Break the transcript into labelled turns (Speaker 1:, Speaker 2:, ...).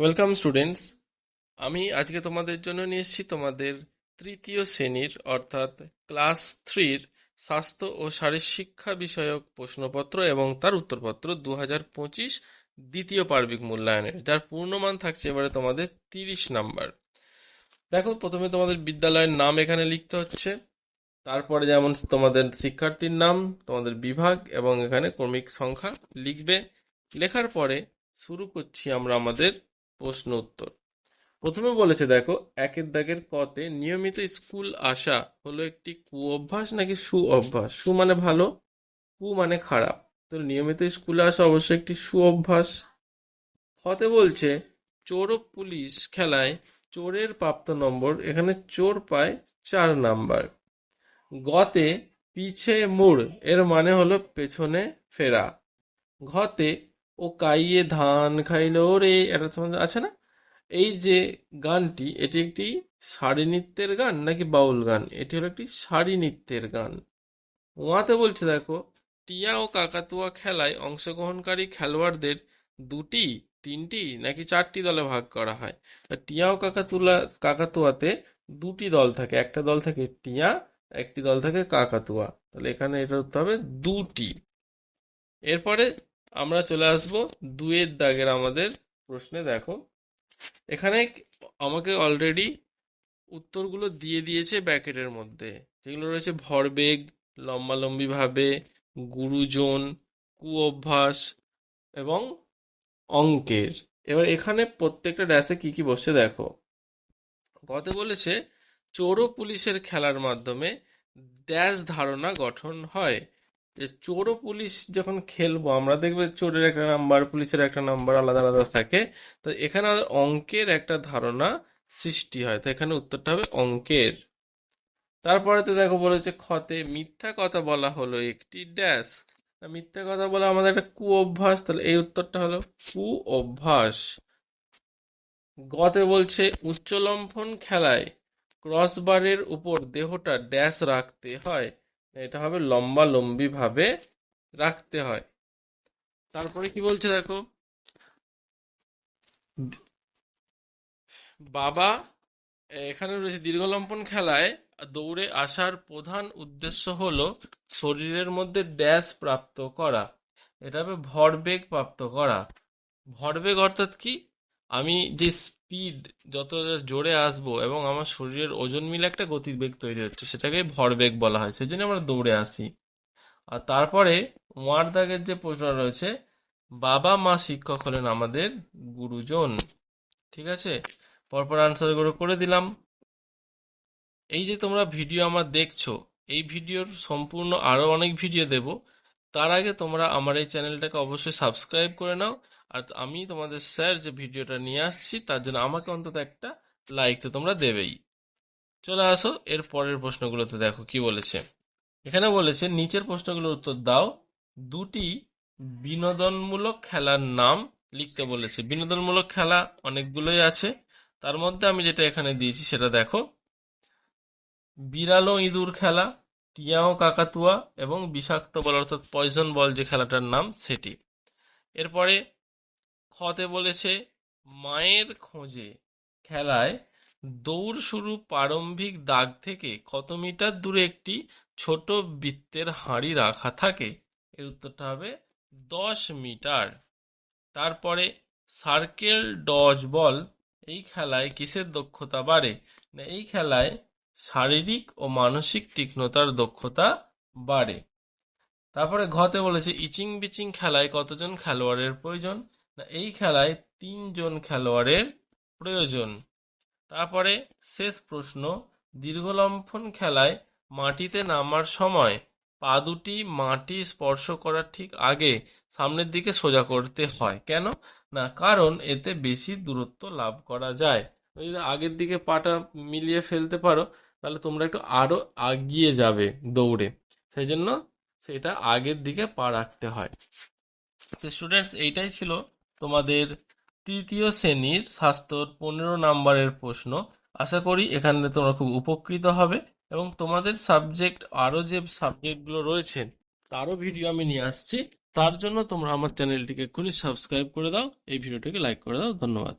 Speaker 1: Welcome students আমি আজকে তোমাদের জন্য নিয়ে এসেছি তোমাদের তৃতীয় শ্রেণির, অর্থাৎ ক্লাস থ্রির স্বাস্থ্য ও শারীরশিক্ষা বিষয়ক প্রশ্নপত্র এবং তার উত্তরপত্র দু হাজার পঁচিশ দ্বিতীয় পার্বিক মূল্যায়নের, যার পূর্ণমান থাকছে এবারে তোমাদের তিরিশ নাম্বার। দেখো, প্রথমে তোমাদের বিদ্যালয়ের নাম এখানে লিখতে হচ্ছে। তারপরে যেমন তোমাদের শিক্ষার্থীর নাম, তোমাদের বিভাগ এবং এখানে ক্রমিক সংখ্যা লিখবে। লেখার পরে শুরু করছি আমরা আমাদের প্রশ্ন উত্তর। প্রথমে বলেছে, দেখো, একের দাগের কতে নিয়মিত স্কুল আসা হলো একটি কু অভ্যাস নাকি সু অভ্যাস সু মানে ভালো, কু মানে খারাপ। তো নিয়মিত স্কুলে আসা অবশ্যই একটি সু অভ্যাস খতে বলছে চোর পুলিশ খেলায় চোরের প্রাপ্ত নম্বর, এখানে চোর পায় চার নাম্বার। গতে পিছে মুড়, এর মানে হলো পেছনে ফেরা। ঘতে ও কাইয়ে ধান খাইলো রে এটা তোমাদের আছে না? এই যে গানটি, এটি একটি শাড়ি নৃত্যের গান নাকি বাউল গান? এটি হলো একটি শাড়ি নৃত্যের গান। ওয়াতে বলছে, দেখো, টিয়া ও কাকাতুয়া খেলায় অংশগ্রহণকারী খেলোয়াড়দের দুটি, তিনটি, নাকি চারটি দলে ভাগ করা হয়? টিয়া ও কাকাতুলা, কাকাতুয়াতে দুটি দল থাকে, একটা দল থাকে টিয়া, একটি দল থাকে কাকাতুয়া। তাহলে এখানে এটা হতে হবে দুটি। এরপরে আমরা চলে আসব দুয়ের দাগের আমাদের প্রশ্নে, দেখো। এখানে আমাকে অলরেডি উত্তরগুলো দিয়ে দিয়েছে ব্যাকেটের মধ্যে। যেগুলো রয়েছে ভরবেগ লম্বালম্বিভাবে গুরুজন কু অভ্যাস এবং অঙ্কের। এবার এখানে প্রত্যেকটা ড্যাশে কি কি বসছে দেখো। কত বলেছে, চোর পুলিশের খেলার মাধ্যমে ড্যাশ ধারণা গঠন হয়। যে চোর পুলিশ যখন খেলব, আমরা দেখবে চোরের একটা নাম্বার পুলিশের একটা নাম্বার আলাদা আলাদা থাকে। তো এখানে অঙ্কের একটা ধারণা সৃষ্টি হয়। তো এখানে উত্তরটা হবে অঙ্কের। তারপরে তো দেখো বলেছে খতে মিথ্যা কথা বলা হলো একটি ড্যাশ মিথ্যা কথা বলা আমাদের একটা কু অভ্যাস তাহলে এই উত্তরটা হলো কু অভ্যাস গতে বলছে উচ্চলম্ফন খেলায় ক্রসবারের উপর দেহটা ড্যাশ রাখতে হয়। এটা হবে লম্বা লম্বি ভাবে রাখতে হয়। তারপরে কি বলছে দেখো? বাবা, এখানে রয়েছে দীর্ঘলম্পন খেলায় দৌড়ে আসার প্রধান উদ্দেশ্য হলো শরীরের মধ্যে ড্যাশ প্রাপ্ত করা। এটা হবে ভরবেগ প্রাপ্ত করা। ভরবেগ অর্থাৎ কি? আমি যে স্পিড যত জোরে আসব এবং আমার শরীরের ওজন মিলে একটা গতিবেগ তৈরি হচ্ছে, সেটাকে ভরবেগ বলা হয়, সেই জন্য আমরা দৌড়ে আসি। আর তারপরে ওয়ার দাগের যে প্রশ্ন রয়েছে, বাবা মা শিক্ষক হলেন আমাদের গুরুজন। ঠিক আছে? পরপর আনসারগুলো করে দিলাম। এই যে তোমরা ভিডিও আমার দেখছ, এই ভিডিওর সম্পূর্ণ আরও অনেক ভিডিও দেব। তার আগে তোমরা আমার এই চ্যানেলটাকে অবশ্যই সাবস্ক্রাইব করে নাও আর আমি তোমাদের স্যার যে ভিডিওটা নিয়ে আসছি, তার জন্য আমাকে অন্তত একটা লাইক তো তোমরা দেবেই। চলে আসো, এর পরের প্রশ্নগুলোতে দেখো কি বলেছে। এখানে বলেছে, নিচের প্রশ্নগুলোর উত্তর দাও। দুটি বিনোদনমূলক খেলার নাম লিখতে বলেছে। বিনোদনমূলক খেলা অনেকগুলোই আছে। তার মধ্যে আমি যেটা এখানে দিয়েছি সেটা দেখো। বিড়াল ইঁদুর খেলা টিয়াও কাকাতুয়া এবং বিষাক্ত বল অর্থাৎ পয়জন বল যে খেলাটার নাম, সেটি। এরপরে খতে বলেছে, মায়ের খোঁজে খেলায় দৌড় শুরু প্রারম্ভিক দাগ থেকে কত মিটার দূরে একটি ছোট বৃত্তের হাঁড়ি রাখা থাকে? এর উত্তরটা হবে, দশ মিটার। তারপরে, সার্কেল ডজ বল, এই খেলায় কিসের দক্ষতা বাড়ে? না, এই খেলায় শারীরিক ও মানসিক তীক্ষ্ণতার দক্ষতা বাড়ে। তারপরে ঘতে বলেছে ইচিং বিচিং খেলায় কতজন খেলোয়াড়ের প্রয়োজন? এই খেলায় তিনজন খেলোয়াড়ের প্রয়োজন। তারপরে শেষ প্রশ্ন, দীর্ঘলম্ফন খেলায় মাটিতে নামার সময় পা দুটি মাটি স্পর্শ করার ঠিক আগে সামনের দিকে সোজা করতে হয়। কেন? না, কারণ এতে বেশি দূরত্ব লাভ করা যায়। যদি আগের দিকে পাটা মিলিয়ে ফেলতে পারো, তাহলে তোমরা একটু আরও আগিয়ে যাবে দৌড়ে। সেই জন্য সেটা আগের দিকে পা রাখতে হয়। তো স্টুডেন্টস এইটাই ছিল তোমাদের তৃতীয় শ্রেণির স্বাস্থ্যর পনেরো নাম্বারের প্রশ্ন। আশা করি এখানে তোমরা খুব উপকৃত হবে এবং তোমাদের সাবজেক্ট আরও যে সাবজেক্টগুলো রয়েছে, তারও ভিডিও আমি নিয়ে আসছি। তার জন্য তোমরা আমার চ্যানেলটিকে এক্ষুনি সাবস্ক্রাইব করে দাও, এই ভিডিওটিকে লাইক করে দাও। ধন্যবাদ।